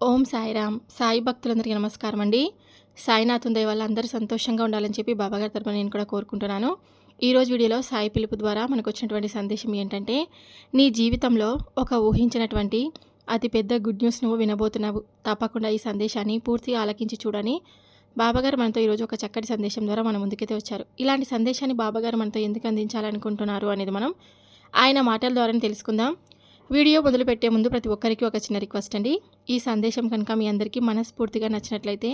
ఓం సాయిరామ్. సాయి భక్తులందరికీ నమస్కారం అండి. సాయినాథం దయ వల్ల అందరూ సంతోషంగా ఉండాలని చెప్పి బాబాగారి తరపున నేను కూడా కోరుకుంటున్నాను. ఈరోజు వీడియోలో సాయి పిలుపు ద్వారా మనకు వచ్చినటువంటి సందేశం ఏంటంటే నీ జీవితంలో ఒక ఊహించినటువంటి అతిపెద్ద గుడ్ న్యూస్ నువ్వు వినబోతున్నావు. తప్పకుండా ఈ సందేశాన్ని పూర్తిగా ఆలకించి చూడని బాబాగారు మనతో ఈరోజు ఒక చక్కటి సందేశం ద్వారా మన ముందుకైతే వచ్చారు. ఇలాంటి సందేశాన్ని బాబాగారు మనతో ఎందుకు అందించాలనుకుంటున్నారు అనేది మనం ఆయన మాటల ద్వారానే తెలుసుకుందాం. వీడియో మొదలుపెట్టే ముందు ప్రతి ఒక్కరికి ఒక చిన్న రిక్వెస్ట్ అండి. ఈ సందేశం కనుక మీ అందరికీ మనస్ఫూర్తిగా నచ్చినట్లయితే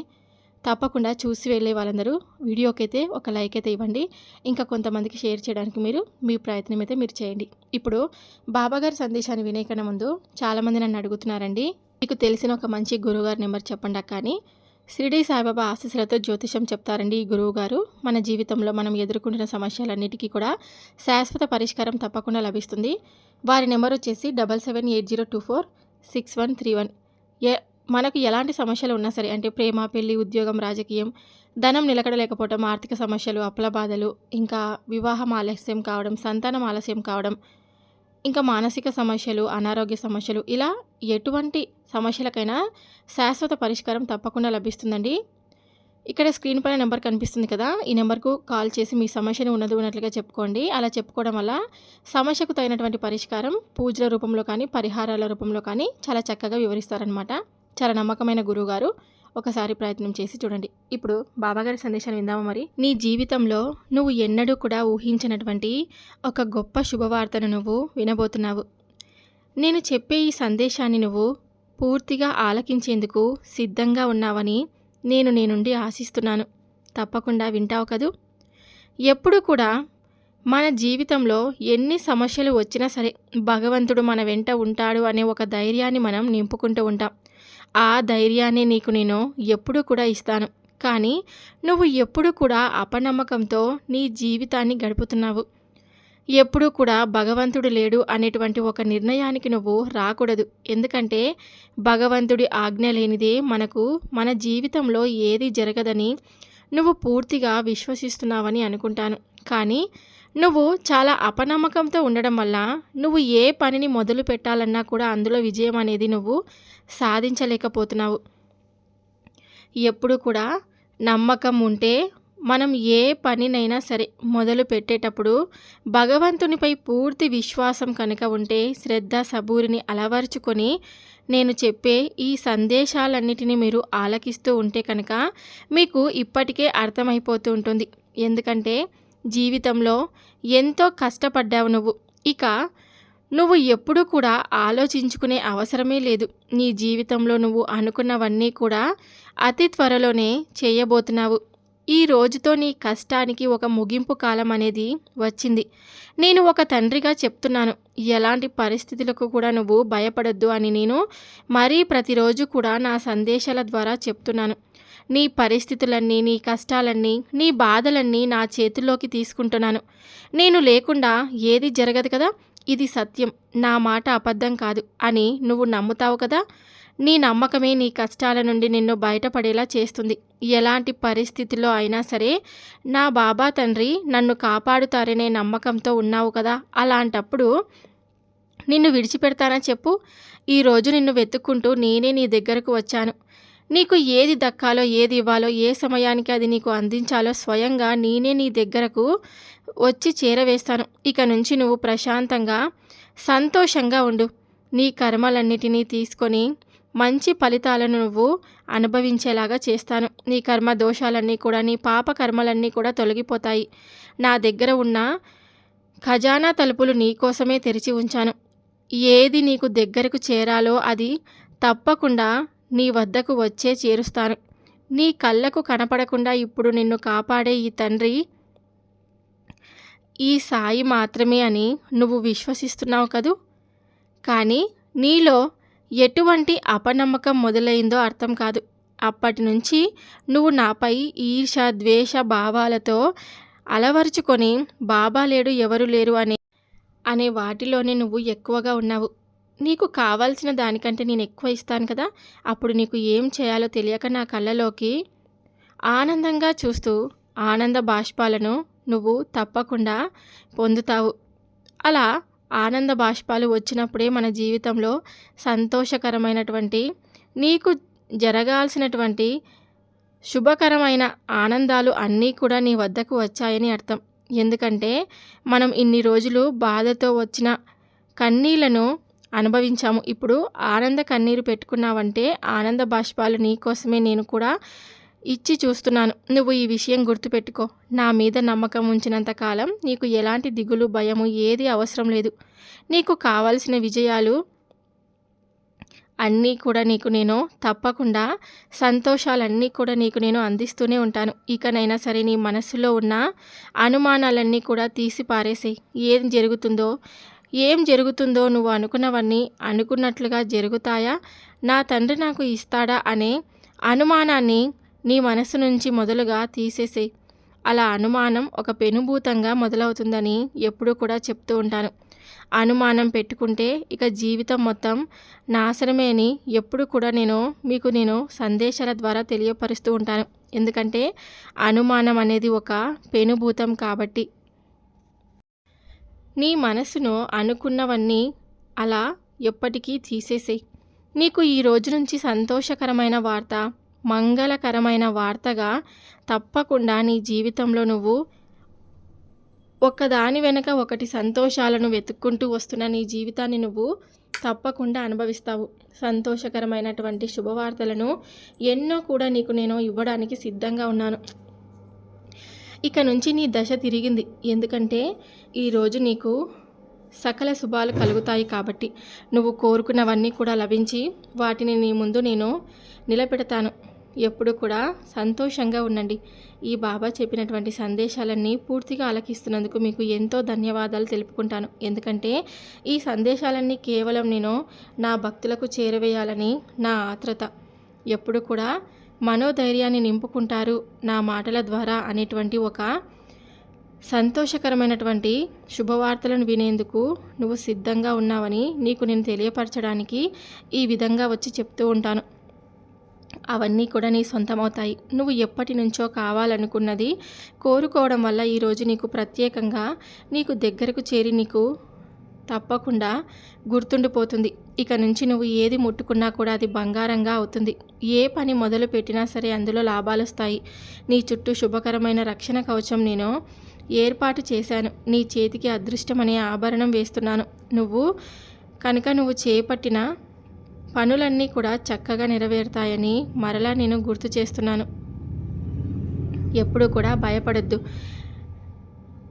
తప్పకుండా చూసి వెళ్ళే వాళ్ళందరూ వీడియోకైతే ఒక లైక్ అయితే ఇవ్వండి. ఇంకా కొంతమందికి షేర్ చేయడానికి మీరు మీ ప్రయత్నం అయితే మీరు చేయండి. ఇప్పుడు బాబాగారి సందేశాన్ని వినే కన్నా ముందు చాలామంది నన్ను అడుగుతున్నారండి. మీకు తెలిసిన ఒక మంచి గురువుగారి నెంబర్ చెప్పండి అక్క షిరిడి సాయిబాబా ఆశీస్సులతో జ్యోతిషం చెప్తారండి ఈ గురువు గారు. మన జీవితంలో మనం ఎదుర్కొంటున్న సమస్యలన్నిటికీ కూడా శాశ్వత పరిష్కారం తప్పకుండా లభిస్తుంది. వారి నెంబర్ వచ్చేసి double seven eight zero two four six one three one. ఏ మనకు ఎలాంటి సమస్యలు ఉన్నా సరే అంటే ప్రేమ పెళ్ళి ఉద్యోగం రాజకీయం ధనం నిలకడలేకపోవడం ఆర్థిక సమస్యలు అప్పుల బాధలు ఇంకా వివాహం ఆలస్యం కావడం సంతానం ఆలస్యం కావడం ఇంకా మానసిక సమస్యలు అనారోగ్య సమస్యలు ఇలా ఎటువంటి సమస్యలకైనా శాశ్వత పరిష్కారం తప్పకుండా లభిస్తుందండి. ఇక్కడ స్క్రీన్ పైన నెంబర్ కనిపిస్తుంది కదా ఈ నెంబర్కు కాల్ చేసి మీ సమస్యను ఉన్నది ఉన్నట్లుగా చెప్పుకోండి. అలా చెప్పుకోవడం వల్ల సమస్యకు తగినటువంటి పరిష్కారం పూజల రూపంలో కానీ పరిహారాల రూపంలో కానీ చాలా చక్కగా వివరిస్తారనమాట చాలా నమ్మకమైన గురువుగారు. ఒకసారి ప్రయత్నం చేసి చూడండి. ఇప్పుడు బాబాగారి సందేశాన్ని విందామా మరి? నీ జీవితంలో నువ్వు ఎన్నడూ కూడా ఊహించినటువంటి ఒక గొప్ప శుభవార్తను నువ్వు వినబోతున్నావు. నేను చెప్పే ఈ సందేశాన్ని నువ్వు పూర్తిగా ఆలకించేందుకు సిద్ధంగా ఉన్నావని నేను నీ నుండి ఆశిస్తున్నాను. తప్పకుండా వింటావు కదూ? ఎప్పుడు కూడా మన జీవితంలో ఎన్ని సమస్యలు వచ్చినా సరే భగవంతుడు మన వెంట ఉంటాడు అనే ఒక ధైర్యాన్ని మనం నింపుకుంటూ ఉంటాం. ఆ ధైర్యాన్ని నీకు నేను ఎప్పుడు కూడా ఇస్తాను. కానీ నువ్వు ఎప్పుడు కూడా అపనమ్మకంతో నీ జీవితాన్ని గడుపుతున్నావు. ఎప్పుడూ కూడా భగవంతుడు లేడు అనేటువంటి ఒక నిర్ణయానికి నువ్వు రాకూడదు. ఎందుకంటే భగవంతుడి ఆజ్ఞ లేనిదే మనకు మన జీవితంలో ఏది జరగదని నువ్వు పూర్తిగా విశ్వసిస్తున్నావని అనుకుంటాను. కానీ నువ్వు చాలా అపనమ్మకంతో ఉండడం వల్ల నువ్వు ఏ పనిని మొదలు పెట్టాలన్నా కూడా అందులో విజయం అనేది నువ్వు సాధించలేకపోతున్నావు. ఎప్పుడు కూడా నమ్మకం ఉంటే మనం ఏ పనినైనా సరే మొదలు పెట్టేటప్పుడు భగవంతునిపై పూర్తి విశ్వాసం కనుక ఉంటే శ్రద్ధ సబూరిని అలవర్చుకొని నేను చెప్పే ఈ సందేశాలన్నిటినీ మీరు ఆలకిస్తూ ఉంటే కనుక మీకు ఇప్పటికే అర్థమైపోతూ ఉంటుంది. ఎందుకంటే జీవితంలో ఎంతో కష్టపడ్డావు నువ్వు. ఇక నువ్వు ఎప్పుడూ కూడా ఆలోచించుకునే అవసరమే లేదు. నీ జీవితంలో నువ్వు అనుకున్నవన్నీ కూడా అతి త్వరలోనే చేయబోతున్నావు. ఈ రోజుతో నీ కష్టానికి ఒక ముగింపు కాలం అనేది వచ్చింది. నేను ఒక తండ్రిగా చెప్తున్నాను. ఎలాంటి పరిస్థితులకు కూడా నువ్వు భయపడద్దు అని నేను మరీ ప్రతిరోజు కూడా నా సందేశాల ద్వారా చెప్తున్నాను. నీ పరిస్థితులన్నీ నీ కష్టాలన్నీ నీ బాధలన్నీ నా చేతుల్లోకి తీసుకుంటున్నాను. నేను లేకుండా ఏది జరగదు కదా? ఇది సత్యం. నా మాట అబద్ధం కాదు. అని నువ్వు నమ్ముతావు కదా? నీ నమ్మకమే నీ కష్టాల నుండి నిన్ను బయటపడేలా చేస్తుంది. ఎలాంటి పరిస్థితిలో అయినా సరే నా బాబా తండ్రి నన్ను కాపాడుతారనే నమ్మకంతో ఉన్నావు కదా? అలాంటప్పుడు నిన్ను విడిచిపెడతానా చెప్పు? ఈరోజు నిన్ను వెతుక్కుంటూ నేనే నీ దగ్గరకు వచ్చాను. నీకు ఏది దక్కాలో ఏది ఇవ్వాలో ఏ సమయానికి అది నీకు అందించాలో స్వయంగా నేనే నీ దగ్గరకు వచ్చి చేరవేస్తాను. ఇక నుంచి నువ్వు ప్రశాంతంగా సంతోషంగా ఉండు. నీ కర్మలన్నిటినీ తీసుకొని మంచి ఫలితాలను నువ్వు అనుభవించేలాగా చేస్తాను. నీ కర్మ దోషాలన్నీ కూడా నీ పాప కర్మలన్నీ కూడా తొలగిపోతాయి. నా దగ్గర ఉన్న ఖజానా తలుపులు నీకోసమే తెరిచి ఉంచాను. ఏది నీకు దగ్గరకు చేరాలో అది తప్పకుండా నీ వద్దకు వచ్చే చేరుస్తాను. నీ కళ్ళకు కనపడకుండా ఇప్పుడు నిన్ను కాపాడే ఈ తండ్రి ఈ సాయి మాత్రమే అని నువ్వు విశ్వసిస్తున్నావు కదూ? కానీ నీలో ఎటువంటి అపనమ్మకం మొదలైందో అర్థం కాదు. అప్పటి నుంచి నువ్వు నాపై ఈర్ష ద్వేష భావాలతో అలవరుచుకొని బాబా లేడు ఎవరు లేరు అనే అనే వాటిలోనే నువ్వు ఎక్కువగా ఉన్నావు. నీకు కావాల్సిన దానికంటే నేను ఎక్కువ ఇస్తాను కదా అప్పుడు నీకు ఏం చేయాలో తెలియక నా కళ్ళలోకి ఆనందంగా చూస్తూ ఆనంద బాష్పాలను నువ్వు తప్పకుండా పొందుతావు. అలా ఆనంద బాష్పాలు వచ్చినప్పుడే మన జీవితంలో సంతోషకరమైనటువంటి నీకు జరగాల్సినటువంటి శుభకరమైన ఆనందాలు అన్నీ కూడా నీ వద్దకు వచ్చాయని అర్థం. ఎందుకంటే మనం ఇన్ని రోజులు బాధతో వచ్చిన కన్నీళ్ళను అనుభవించాము. ఇప్పుడు ఆనంద కన్నీరు పెట్టుకున్నావంటే ఆనంద బాష్పాలు నీకోసమే నేను కూడా ఇచ్చి చూస్తున్నాను. నువ్వు ఈ విషయం గుర్తుపెట్టుకో. నా మీద నమ్మకం ఉంచినంత కాలం నీకు ఎలాంటి దిగులు భయము ఏది అవసరం లేదు. నీకు కావాల్సిన విజయాలు అన్నీ కూడా నీకు నేను తప్పకుండా సంతోషాలన్నీ కూడా నీకు నేను అందిస్తూనే ఉంటాను. ఇకనైనా సరే నీ మనసులో ఉన్న అనుమానాలన్నీ కూడా తీసి పారేసేయి ఏం జరుగుతుందో ఏం జరుగుతుందో నువ్వు అనుకున్నవన్నీ అనుకున్నట్లుగా జరుగుతాయా? నా తండ్రి నాకు ఇస్తాడా అనే అనుమానాన్ని నీ మనసు నుంచి మొదలుగా తీసేసే అలా అనుమానం ఒక పెనుభూతంగా మొదలవుతుందని ఎప్పుడూ కూడా చెప్తూ ఉంటాను. అనుమానం పెట్టుకుంటే ఇక జీవితం మొత్తం నాశనమే అని ఎప్పుడు కూడా నేను మీకు నేను సందేశాల ద్వారా తెలియపరుస్తూ ఉంటాను. ఎందుకంటే అనుమానం అనేది ఒక పెనుభూతం కాబట్టి. నీ మనసును అనుకున్నవన్నీ అలా ఎప్పటికీ తీసేసేయి. నీకు ఈ రోజు నుంచి సంతోషకరమైన వార్త మంగళకరమైన వార్తగా తప్పకుండా నీ జీవితంలో నువ్వు ఒకదాని వెనక ఒకటి సంతోషాలను వెతుక్కుంటూ వస్తున్న నీ జీవితాన్ని నువ్వు తప్పకుండా అనుభవిస్తావు. సంతోషకరమైనటువంటి శుభవార్తలను ఎన్నో కూడా నీకు నేను ఇవ్వడానికి సిద్ధంగా ఉన్నాను. ఇక నుంచి నీ దశ తిరిగింది. ఎందుకంటే ఈరోజు నీకు సకల శుభాలు కలుగుతాయి కాబట్టి. నువ్వు కోరుకున్నవన్నీ కూడా లభించి వాటిని నీ ముందు నేను నిలబెడతాను. ఎప్పుడు కూడా సంతోషంగా ఉండండి. ఈ బాబా చెప్పినటువంటి సందేశాలన్నీ పూర్తిగా ఆలకిస్తున్నందుకు మీకు ఎంతో ధన్యవాదాలు తెలుపుకుంటాను. ఎందుకంటే ఈ సందేశాలన్నీ కేవలం నేను నా భక్తులకు చేరవేయాలని నా ఆత్రత. ఎప్పుడు కూడా మనోధైర్యాన్ని నింపుకుంటారు నా మాటల ద్వారా అనేటువంటి ఒక సంతోషకరమైనటువంటి శుభవార్తలను వినేందుకు నువ్వు సిద్ధంగా ఉన్నావని నీకు నేను తెలియపరచడానికి ఈ విధంగా వచ్చి చెప్తూ ఉంటాను. అవన్నీ కూడా నీ సొంతమవుతాయి. నువ్వు ఎప్పటి నుంచో కావాలనుకున్నది కోరుకోవడం వల్ల ఈరోజు నీకు ప్రత్యేకంగా నీకు దగ్గరకు చేరి నీకు తప్పకుండా గుర్తుండిపోతుంది. ఇక నుంచి నువ్వు ఏది ముట్టుకున్నా కూడా అది బంగారంగా అవుతుంది. ఏ పని మొదలు పెట్టినా సరే అందులో లాభాలు వస్తాయి. నీ చుట్టూ శుభకరమైన రక్షణ కవచం నేను ఏర్పాటు చేశాను. నీ చేతికి అదృష్టం అనే ఆభరణం వేస్తున్నాను. నువ్వు కనుక నువ్వు చేపట్టిన పనులన్నీ కూడా చక్కగా నెరవేరుతాయని మరలా నేను గుర్తు చేస్తున్నాను. ఎప్పుడు కూడా భయపడద్దు.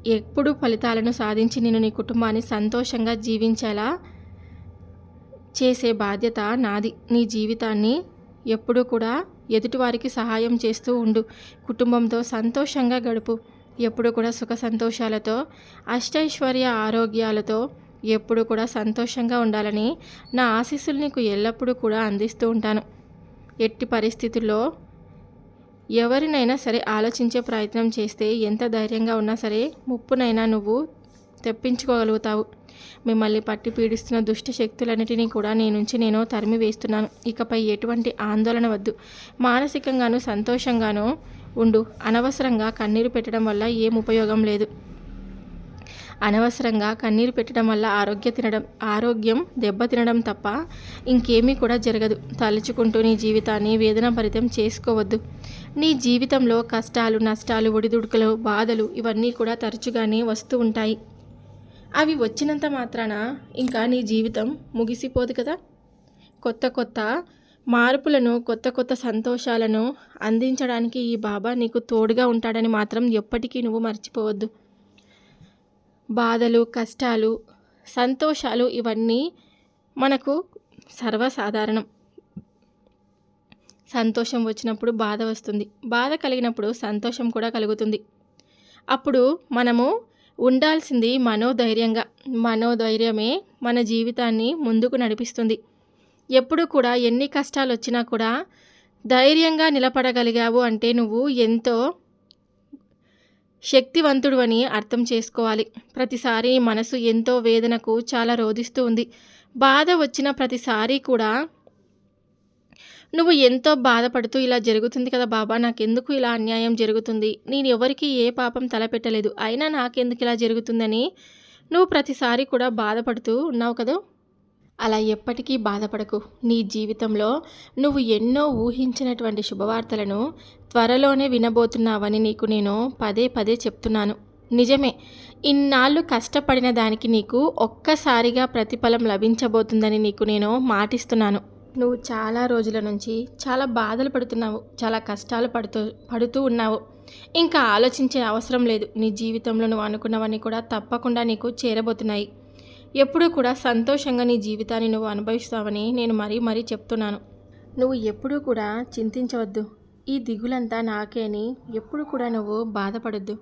ఎప్పుడు ఫలితాలను సాధించి నేను నీ కుటుంబాన్ని సంతోషంగా జీవించేలా చేసే బాధ్యత నాది. నీ జీవితాన్ని ఎప్పుడూ కూడా ఎదుటివారికి సహాయం చేస్తూ ఉండు. కుటుంబంతో సంతోషంగా గడుపు. ఎప్పుడు కూడా సుఖ సంతోషాలతో అష్టైశ్వర్య ఆరోగ్యాలతో ఎప్పుడు కూడా సంతోషంగా ఉండాలని నా ఆశీస్సులు నీకు ఎల్లప్పుడూ కూడా అందిస్తూ ఉంటాను. ఎట్టి పరిస్థితుల్లో ఎవరినైనా సరే ఆలోచించే ప్రయత్నం చేస్తే ఎంత ధైర్యంగా ఉన్నా సరే ముప్పునైనా నువ్వు తెప్పించుకోగలుగుతావు. మిమ్మల్ని పట్టి పీడిస్తున్న దుష్ట శక్తులన్నిటినీ కూడా నీ నుంచి నేను తరిమి వేస్తున్నాను. ఇకపై ఎటువంటి ఆందోళన వద్దు. మానసికంగాను సంతోషంగాను ఉండు. అనవసరంగా కన్నీరు పెట్టడం వల్ల ఏం ఉపయోగం లేదు. అనవసరంగా కన్నీరు పెట్టడం వల్ల ఆరోగ్య తినడం ఆరోగ్యం దెబ్బతినడం తప్ప ఇంకేమీ కూడా జరగదు. తలుచుకుంటూ నీ జీవితాన్ని వేదన భరితం చేసుకోవద్దు. నీ జీవితంలో కష్టాలు నష్టాలు ఒడిదుడుకులు బాధలు ఇవన్నీ కూడా తరచుగానే వస్తూ ఉంటాయి. అవి వచ్చినంత మాత్రాన ఇంకా నీ జీవితం ముగిసిపోదు కదా? కొత్త కొత్త మార్పులను కొత్త కొత్త సంతోషాలను అందించడానికి ఈ బాబా నీకు తోడుగా ఉంటాడని మాత్రం ఎప్పటికీ నువ్వు మర్చిపోవద్దు. బాధలు కష్టాలు సంతోషాలు ఇవన్నీ మనకు సర్వసాధారణం. సంతోషం వచ్చినప్పుడు బాధ వస్తుంది. బాధ కలిగినప్పుడు సంతోషం కూడా కలుగుతుంది. అప్పుడు మనము ఉండాల్సింది మనోధైర్యంగా. మనోధైర్యమే మన జీవితాన్ని ముందుకు నడిపిస్తుంది. ఎప్పుడు కూడా ఎన్ని కష్టాలు వచ్చినా కూడా ధైర్యంగా నిలబడగలిగావు అంటే నువ్వు ఎంతో శక్తివంతుడు అని అర్థం చేసుకోవాలి. ప్రతిసారి మనసు ఎంతో వేదనకు చాలా రోధిస్తూ ఉంది. బాధ వచ్చిన ప్రతిసారి కూడా నువ్వు ఎంతో బాధపడుతూ ఇలా జరుగుతుంది కదా బాబా నాకెందుకు ఇలా అన్యాయం జరుగుతుంది? నేను ఎవరికి ఏ పాపం తలపెట్టలేదు. అయినా నాకెందుకు ఇలా జరుగుతుందని నువ్వు ప్రతిసారి కూడా బాధపడుతూ ఉన్నావు కదా? అలా ఎప్పటికీ బాధపడకు. నీ జీవితంలో నువ్వు ఎన్నో ఊహించినటువంటి శుభవార్తలను త్వరలోనే వినబోతున్నావని నీకు నేను పదే పదే చెప్తున్నాను. నిజమే ఇన్నాళ్ళు కష్టపడిన దానికి నీకు ఒక్కసారిగా ప్రతిఫలం లభించబోతుందని నీకు నేను మాటిస్తున్నాను. నువ్వు చాలా రోజుల నుంచి చాలా బాధలు పడుతున్నావు చాలా కష్టాలు పడుతూ పడుతూ ఉన్నావు. ఇంకా ఆలోచించే అవసరం లేదు. నీ జీవితంలో నువ్వు అనుకున్నవన్నీ కూడా తప్పకుండా నీకు చేరబోతున్నాయి. ఎప్పుడూ కూడా సంతోషంగా నీ జీవితాన్ని నువ్వు అనుభవిస్తావని నేను మరీ మరీ చెప్తున్నాను. నువ్వు ఎప్పుడూ కూడా చింతించవద్దు. ఈ దిగులంతా నాకే అని ఎప్పుడు కూడా నువ్వు బాధపడద్దు.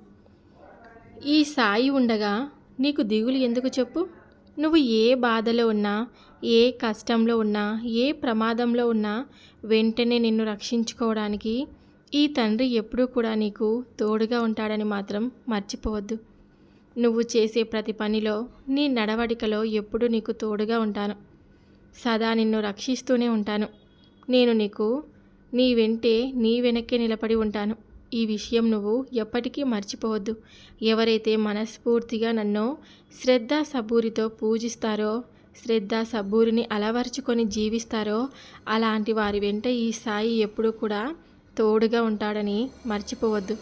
ఈ సాయి ఉండగా నీకు దిగులు ఎందుకు చెప్పు? నువ్వు ఏ బాధలో ఉన్నా ఏ కష్టంలో ఉన్నా ఏ ప్రమాదంలో ఉన్నా వెంటనే నిన్ను రక్షించుకోవడానికి ఈ తండ్రి ఎప్పుడూ కూడా నీకు తోడుగా ఉంటాడని మాత్రం మర్చిపోవద్దు. నువ్వు చేసే ప్రతి పనిలో నీ నడవడికలో ఎప్పుడూ నీకు తోడుగా ఉంటాను. సదా నిన్ను రక్షిస్తూనే ఉంటాను. నేను నీకు నీ వెంటే నీ వెనక్కే నిలబడి ఉంటాను. ఈ విషయం నువ్వు ఎప్పటికీ మర్చిపోవద్దు. ఎవరైతే మనస్ఫూర్తిగా నన్ను శ్రద్ధ సబూరితో పూజిస్తారో శ్రద్ధ సబూరిని అలవర్చుకొని జీవిస్తారో అలాంటి వారి వెంట ఈ సాయి ఎప్పుడూ కూడా తోడుగా ఉంటాడని మర్చిపోవద్దు.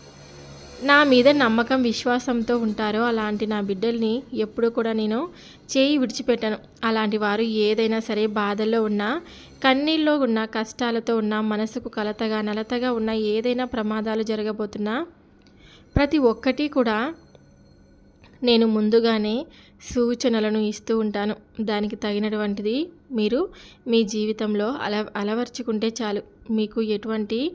నా మీద నమ్మకం విశ్వాసంతో ఉంటారో అలాంటి నా బిడ్డల్ని ఎప్పుడు కూడా నేను చేయి విడిచిపెట్టాను. అలాంటి వారు ఏదైనా సరే బాధల్లో ఉన్నా కన్నీళ్ళలో ఉన్న కష్టాలతో ఉన్న మనసుకు కలతగా నలతగా ఉన్న ఏదైనా ప్రమాదాలు జరగబోతున్నా ప్రతి ఒక్కటి కూడా నేను ముందుగానే సూచనలను ఇస్తూ ఉంటాను. దానికి తగినటువంటిది మీరు మీ జీవితంలో అల అలవర్చుకుంటే చాలు. మీకు ఎటువంటి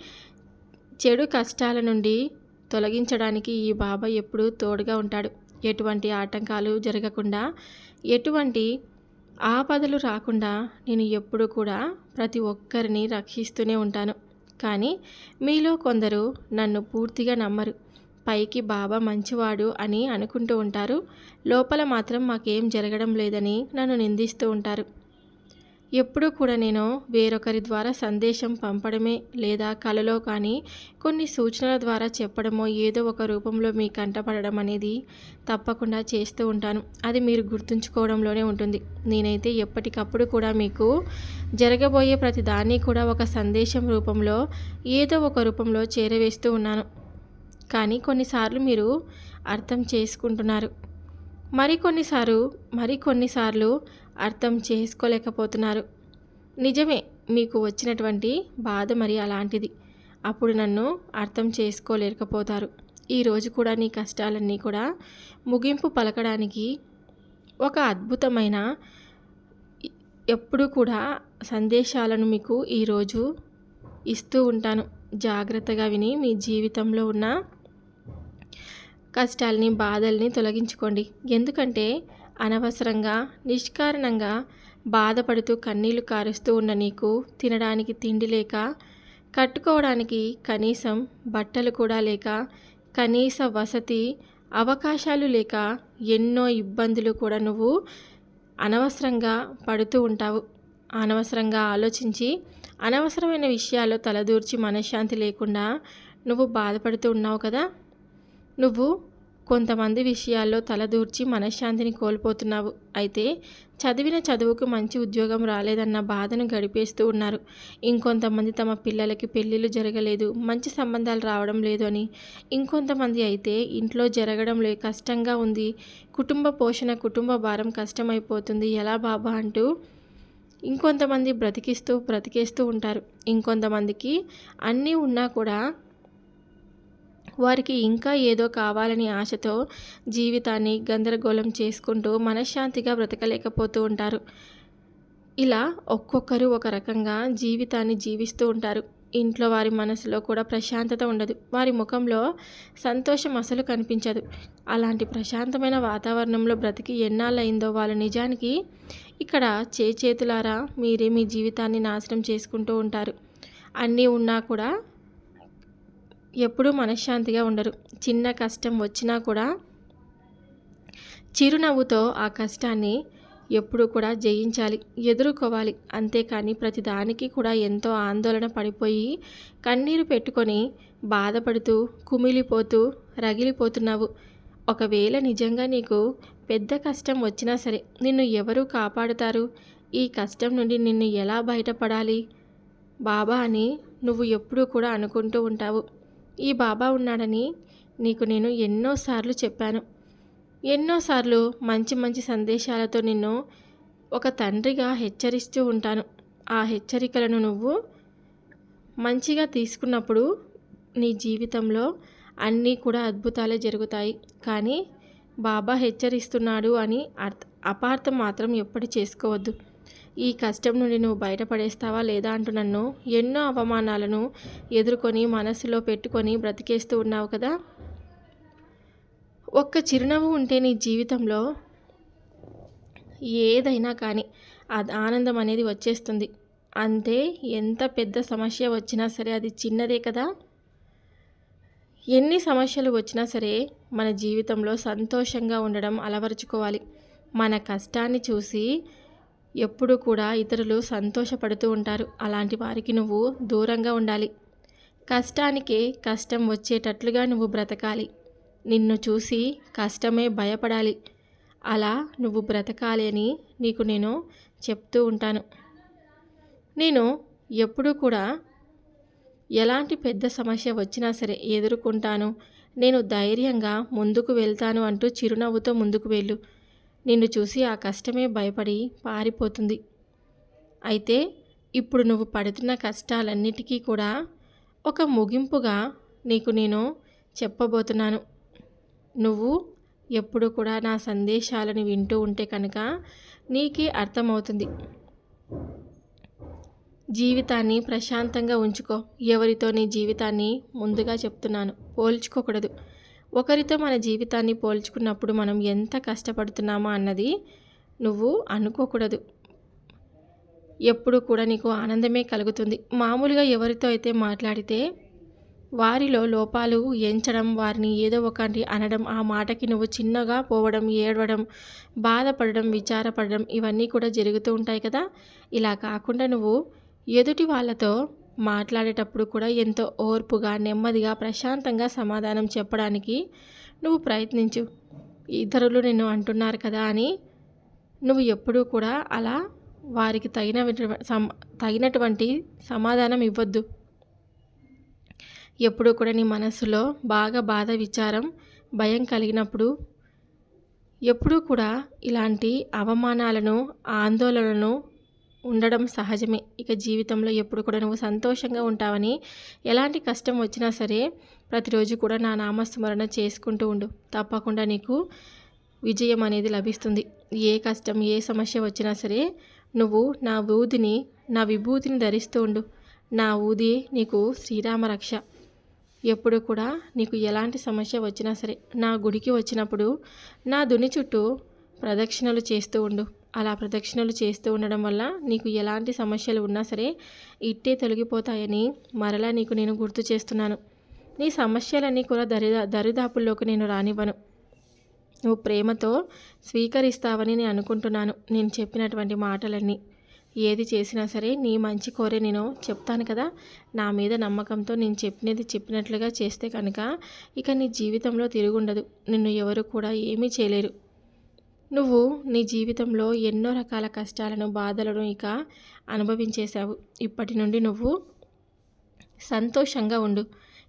చెడు కష్టాల నుండి తొలగించడానికి ఈ బాబా ఎప్పుడూ తోడుగా ఉంటాడు. ఎటువంటి ఆటంకాలు జరగకుండా ఎటువంటి ఆపదలు రాకుండా నేను ఎప్పుడు కూడా ప్రతి ఒక్కరిని రక్షిస్తూనే ఉంటాను. కానీ మీలో కొందరు నన్ను పూర్తిగా నమ్మరు. పైకి బాబా మంచివాడు అని అనుకుంటూ ఉంటారు. లోపల మాత్రం మాకేం జరగడం లేదని నన్ను నిందిస్తూ ఉంటారు. ఎప్పుడూ కూడా నేను వేరొకరి ద్వారా సందేశం పంపడమే లేదా కలలో కానీ కొన్ని సూచనల ద్వారా చెప్పడమో ఏదో ఒక రూపంలో మీ కంటపడడం అనేది తప్పకుండా చేస్తూ ఉంటాను. అది మీరు గుర్తుంచుకోవడంలోనే ఉంటుంది. నేనైతే ఎప్పటికప్పుడు కూడా మీకు జరగబోయే ప్రతి దాన్ని కూడా ఒక సందేశం రూపంలో ఏదో ఒక రూపంలో చేరవేస్తూ ఉన్నాను. కానీ కొన్నిసార్లు మీరు అర్థం చేసుకుంటున్నారు. మరికొన్నిసార్లు మరికొన్నిసార్లు అర్థం చేసుకోలేకపోతున్నారు. నిజమే మీకు వచ్చినటువంటి బాధ మరి అలాంటిది. అప్పుడు నన్ను అర్థం చేసుకోలేకపోతారు. ఈరోజు కూడా నీ కష్టాలన్నీ కూడా ముగింపు పలకడానికి ఒక అద్భుతమైన ఎప్పుడు కూడా సందేశాలను మీకు ఈరోజు ఇస్తూ ఉంటాను. జాగ్రత్తగా విని మీ జీవితంలో ఉన్న కష్టాలని బాధల్ని తొలగించుకోండి. ఎందుకంటే అనవసరంగా నిష్కారణంగా బాధపడుతూ కన్నీళ్ళు కారుస్తూ ఉన్న నీకు తినడానికి తిండి లేక కట్టుకోవడానికి కనీసం బట్టలు కూడా లేక కనీస వసతి అవకాశాలు లేక ఎన్నో ఇబ్బందులు కూడా నువ్వు అనవసరంగా పడుతూ ఉంటావు. అనవసరంగా ఆలోచించి అనవసరమైన విషయాల్లో తలదూర్చి మనశ్శాంతి లేకుండా నువ్వు బాధపడుతూ ఉన్నావు కదా? నువ్వు కొంతమంది విషయాల్లో తలదూర్చి మనశ్శాంతిని కోల్పోతున్నావు. అయితే చదివిన చదువుకు మంచి ఉద్యోగం రాలేదన్న బాధను గడిపేస్తూ ఉన్నారు. ఇంకొంతమంది తమ పిల్లలకి పెళ్ళిళ్ళు జరగలేదు మంచి సంబంధాలు రావడం లేదు అని. ఇంకొంతమంది అయితే ఇంట్లో జరగడం లే కష్టంగా ఉంది. కుటుంబ పోషణ కుటుంబ భారం కష్టమైపోతుంది. ఎలా బాబా అంటూ ఇంకొంతమంది బ్రతికిస్తూ బ్రతికేస్తూ ఉంటారు. ఇంకొంతమందికి అన్నీ ఉన్నా కూడా వారికి ఇంకా ఏదో కావాలని ఆశతో జీవితాన్ని గందరగోళం చేసుకుంటూ మనశ్శాంతిగా బ్రతకలేకపోతూ ఉంటారు. ఇలా ఒక్కొక్కరు ఒక రకంగా జీవితాన్ని జీవిస్తూ ఉంటారు. ఇంట్లో వారి మనసులో కూడా ప్రశాంతత ఉండదు. వారి ముఖంలో సంతోషం అసలు కనిపించదు. అలాంటి ప్రశాంతమైన వాతావరణంలో బ్రతికి ఎన్నాళ్ళయిందో వాళ్ళు నిజానికి ఇక్కడ చేతులారా మీరే మీ జీవితాన్ని నాశనం చేసుకుంటూ ఉంటారు. అన్నీ ఉన్నా కూడా ఎప్పుడూ మనశ్శాంతిగా ఉండరు. చిన్న కష్టం వచ్చినా కూడా చిరునవ్వుతో ఆ కష్టాన్ని ఎప్పుడు కూడా జయించాలి ఎదుర్కోవాలి. అంతేకాని ప్రతిదానికి కూడా ఎంతో ఆందోళన పడిపోయి కన్నీరు పెట్టుకొని బాధపడుతూ కుమిలిపోతూ రగిలిపోతున్నావు. ఒకవేళ నిజంగా నీకు పెద్ద కష్టం వచ్చినా సరే నిన్ను ఎవరు కాపాడుతారు? ఈ కష్టం నుండి నిన్ను ఎలా బయటపడాలి? బాబా అని నువ్వు ఎప్పుడూ కూడా అనుకుంటూ ఉంటావు. ఈ బాబా ఉన్నాడని నీకు నేను ఎన్నోసార్లు చెప్పాను. ఎన్నోసార్లు మంచి మంచి సందేశాలతో నిన్ను ఒక తండ్రిగా హెచ్చరిస్తూ ఉంటాను. ఆ హెచ్చరికలను నువ్వు మంచిగా తీసుకున్నప్పుడు నీ జీవితంలో అన్నీ కూడా అద్భుతాలే జరుగుతాయి. కానీ బాబా హెచ్చరిస్తున్నాడు అని అర్థ అపార్థం మాత్రం ఎప్పటి చేసుకోవద్దు. ఈ కష్టం నుండి నువ్వు బయటపడేస్తావా లేదా అంటూ నన్ను ఎన్నో అవమానాలను ఎదుర్కొని మనసులో పెట్టుకొని బ్రతికేస్తూ ఉన్నావు కదా? ఒక్క చిరునవ్వు ఉంటే నీ జీవితంలో ఏదైనా కానీ అది ఆనందం అనేది వచ్చేస్తుంది. అంతే ఎంత పెద్ద సమస్య వచ్చినా సరే అది చిన్నదే కదా? ఎన్ని సమస్యలు వచ్చినా సరే మన జీవితంలో సంతోషంగా ఉండడం అలవరుచుకోవాలి. మన కష్టాన్ని చూసి ఎప్పుడు కూడా ఇతరులు సంతోషపడుతూ ఉంటారు. అలాంటి వారికి నువ్వు దూరంగా ఉండాలి. కష్టానికే కష్టం వచ్చేటట్లుగా నువ్వు బ్రతకాలి. నిన్ను చూసి కష్టమే భయపడాలి. అలా నువ్వు బ్రతకాలి అని నీకు నేను చెప్తూ ఉంటాను. నేను ఎప్పుడూ కూడా ఎలాంటి పెద్ద సమస్య వచ్చినా సరే ఎదుర్కొంటాను. నేను ధైర్యంగా ముందుకు వెళ్తాను అంటూ చిరునవ్వుతో ముందుకు వెళ్ళు. నిన్ను చూసి ఆ కష్టమే భయపడి పారిపోతుంది. అయితే ఇప్పుడు నువ్వు పడుతున్న కష్టాలన్నిటికీ కూడా ఒక ముగింపుగా నీకు నేను చెప్పబోతున్నాను. నువ్వు ఎప్పుడు కూడా నా సందేశాలను వింటూ ఉంటే కనుక నీకే అర్థమవుతుంది. జీవితాన్ని ప్రశాంతంగా ఉంచుకో. ఎవరితో నీ జీవితాన్ని ముందుగా చెప్తున్నాను పోల్చుకోకూడదు. ఒకరితో మన జీవితాన్ని పోల్చుకున్నప్పుడు మనం ఎంత కష్టపడుతున్నామో అన్నది నువ్వు అనుకోకూడదు. ఎప్పుడు కూడా నీకు ఆనందమే కలుగుతుంది. మామూలుగా ఎవరితో అయితే మాట్లాడితే వారిలో లోపాలు ఎంచడం వారిని ఏదో ఒకటి అనడం ఆ మాటకి నువ్వు చిన్నగా పోవడం ఏడవడం బాధపడడం విచారపడడం ఇవన్నీ కూడా జరుగుతూ ఉంటాయి కదా. ఇలా కాకుండా నువ్వు ఎదుటి వాళ్ళతో మాట్లాడేటప్పుడు కూడా ఎంతో ఓర్పుగా నెమ్మదిగా ప్రశాంతంగా సమాధానం చెప్పడానికి నువ్వు ప్రయత్నించు. ఇతరులు నిన్ను అంటున్నారు కదా అని నువ్వు ఎప్పుడూ కూడా అలా వారికి తగిన తగినటువంటి సమాధానం ఇవ్వద్దు. ఎప్పుడూ కూడా నీ మనసులో బాగా బాధ విచారం భయం కలిగినప్పుడు ఎప్పుడూ కూడా ఇలాంటి అవమానాలను ఆందోళనను ఉండడం సహజమే. ఇక జీవితంలో ఎప్పుడు కూడా నువ్వు సంతోషంగా ఉంటావని ఎలాంటి కష్టం వచ్చినా సరే ప్రతిరోజు కూడా నా నామస్మరణ చేసుకుంటూ ఉండు. తప్పకుండా నీకు విజయం అనేది లభిస్తుంది. ఏ కష్టం ఏ సమస్య వచ్చినా సరే నువ్వు నా ఊదిని నా విభూతిని ధరిస్తూ ఉండు. నా ఊది నీకు శ్రీరామ రక్ష. ఎప్పుడు కూడా నీకు ఎలాంటి సమస్య వచ్చినా సరే నా గుడికి వచ్చినప్పుడు నా దుని చుట్టూ ప్రదక్షిణలు చేస్తూ ఉండు. అలా ప్రదక్షిణలు చేస్తూ ఉండడం వల్ల నీకు ఎలాంటి సమస్యలు ఉన్నా సరే ఇట్టే తొలగిపోతాయని మరలా నీకు నేను గుర్తు చేస్తున్నాను. నీ సమస్యలన్నీ కూడా దరిదా దరిదాపుల్లోకి నేను రానివ్వను. నువ్వు ప్రేమతో స్వీకరిస్తావని నేను అనుకుంటున్నాను. నేను చెప్పినటువంటి మాటలన్నీ. ఏది చేసినా సరే నీ మంచి కోరే నేను చెప్తాను కదా. నా మీద నమ్మకంతో నేను చెప్పినది చెప్పినట్లుగా చేస్తే కనుక ఇక నీ జీవితంలో తిరుగుండదు. నిన్ను ఎవరు కూడా ఏమీ చేయలేరు. నువ్వు నీ జీవితంలో ఎన్నో రకాల కష్టాలను బాధలను ఇక అనుభవించేశావు. ఇప్పటి నుండి నువ్వు సంతోషంగా ఉండు.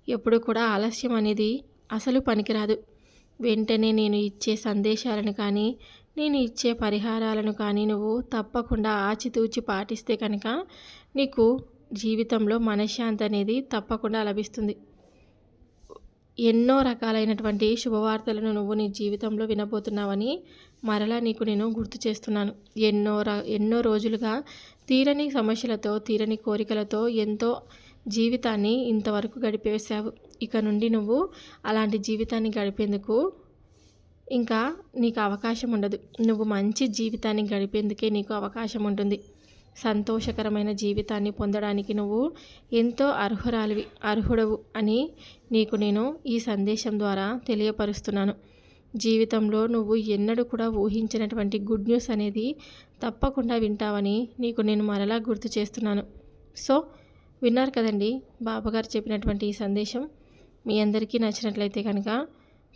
ఎప్పుడు కూడా ఆలస్యం అనేది అసలు పనికిరాదు. వెంటనే నేను ఇచ్చే సందేశాలను కానీ నేను ఇచ్చే పరిహారాలను కానీ నువ్వు తప్పకుండా ఆచితూచి పాటిస్తే కనుక నీకు జీవితంలో మనశ్శాంతి అనేది తప్పకుండా లభిస్తుంది. ఎన్నో రకాలైనటువంటి శుభవార్తలను నువ్వు నీ జీవితంలో వినబోతున్నావని మరలా నీకు నేను గుర్తు చేస్తున్నాను. ఎన్నో ఎన్నో రోజులుగా తీరని సమస్యలతో తీరని కోరికలతో ఎంతో జీవితాన్ని ఇంతవరకు గడిపేశావు. ఇక నుండి నువ్వు అలాంటి జీవితాన్ని గడిపేందుకు ఇంకా నీకు అవకాశం ఉండదు. నువ్వు మంచి జీవితాన్ని గడిపేందుకే నీకు అవకాశం ఉంటుంది. సంతోషకరమైన జీవితాన్ని పొందడానికి నువ్వు ఎంతో అర్హురాలివి అర్హుడవు అని నీకు నేను ఈ సందేశం ద్వారా తెలియపరుస్తున్నాను. జీవితంలో నువ్వు ఎన్నడూ కూడా ఊహించినటువంటి గుడ్ న్యూస్ అనేది తప్పకుండా వింటావని నీకు నేను మరలా గుర్తు చేస్తున్నాను. సో విన్నారు కదండి బాబాగారు చెప్పినటువంటి ఈ సందేశం. మీ అందరికీ నచ్చినట్లయితే కనుక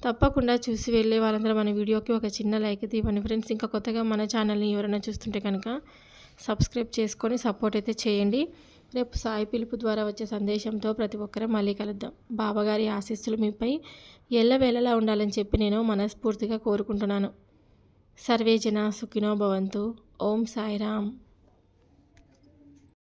తప్పకుండా చూసి వెళ్ళే వాళ్ళందరూ మన వీడియోకి ఒక చిన్న లైక్ ఇవ్వండి ఫ్రెండ్స్. ఇంకా కొత్తగా మన ఛానల్ని ఎవరైనా చూస్తుంటే కనుక సబ్స్క్రైబ్ చేసుకొని సపోర్ట్ అయితే చేయండి. రేపు సాయి పిలుపు ద్వారా వచ్చే సందేశంతో ప్రతి ఒక్కరూ మళ్ళీ కలుద్దాం. బాబాగారి ఆశీస్సులు మీపై ఎల్లవేళలా ఉండాలని చెప్పి నేను మనస్ఫూర్తిగా కోరుకుంటున్నాను. సర్వేజన సుఖినో భవంతు. ఓం సాయిరామ్.